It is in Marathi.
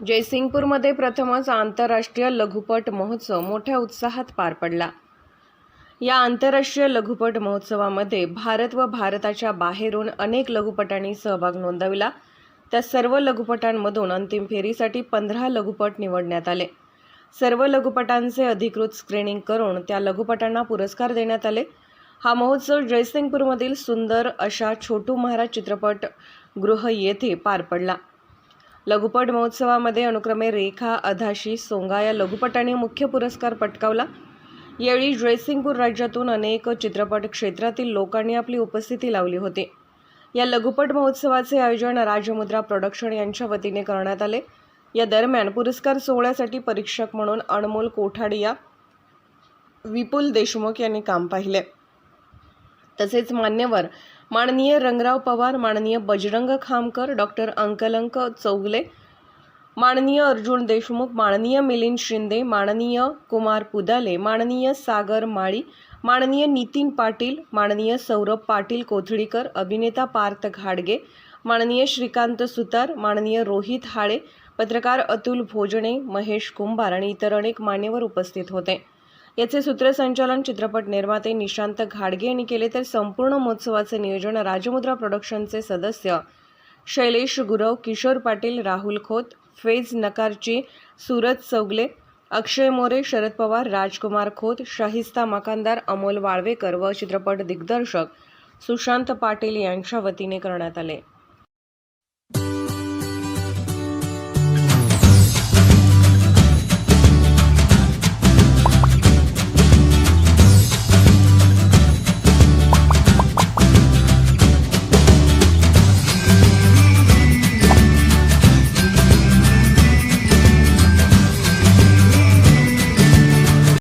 जयसिंगपूरमध्ये प्रथमच आंतरराष्ट्रीय लघुपट महोत्सव मोठ्या उत्साहात पार पडला. या आंतरराष्ट्रीय लघुपट महोत्सवामध्ये भारत व भारताच्या बाहेरून अनेक लघुपटांनी सहभाग नोंदविला. त्या सर्व लघुपटांमधून अंतिम फेरीसाठी पंधरा लघुपट निवडण्यात आले. सर्व लघुपटांचे अधिकृत स्क्रीनिंग करून त्या लघुपटांना पुरस्कार देण्यात आले. हा महोत्सव जयसिंगपूरमधील सुंदर अशा छोटू महाराज चित्रपट गृह येथे पार पडला. लघुपट महोत्सवामध्ये अनुक्रमे रेखा अधाशी सोंगा या लघुपटाने मुख्य पुरस्कार पटकावला. यावेळी जयसिंगपूर राज्यातून अनेक चित्रपट क्षेत्रातील लोकांनी आपली उपस्थिती लावली होती. या लघुपट महोत्सवाचे आयोजन राजमुद्रा प्रोडक्शन यांच्या वतीने करण्यात आले. या दरम्यान पुरस्कार सोहळ्यासाठी परीक्षक म्हणून अनमोल कोठाडिया विपुल देशमुख यांनी काम पाहिले. तसेच मान्यवर माननीय रंगराव पवार माननीय बजरंग खामकर डॉक्टर अंकलंक चौगले माननीय अर्जुन देशमुख माननीय मिलिंद शिंदे माननीय कुमार पुदाले माननीय सागर माळी माननीय नितीन पाटील माननीय सौरभ पाटील कोथळीकर अभिनेता पार्थ घाडगे माननीय श्रीकांत सुतार माननीय रोहित हाळे पत्रकार अतुल भोजणे महेश कुंभार आणि इतर अनेक मान्यवर उपस्थित होते. याचे सूत्रसंचालन चित्रपट निर्माते निशांत घाडगे यांनी केले तर संपूर्ण महोत्सवाचे नियोजन राजमुद्रा प्रोडक्शनचे सदस्य शैलेश गुरव किशोर पाटील राहुल खोत फेज नकारची सूरज चौगले अक्षय मोरे शरद पवार राजकुमार खोत शाहिस्ता मकानदार अमोल वाळवेकर व चित्रपट दिग्दर्शक सुशांत पाटील यांच्या वतीने करण्यात आले.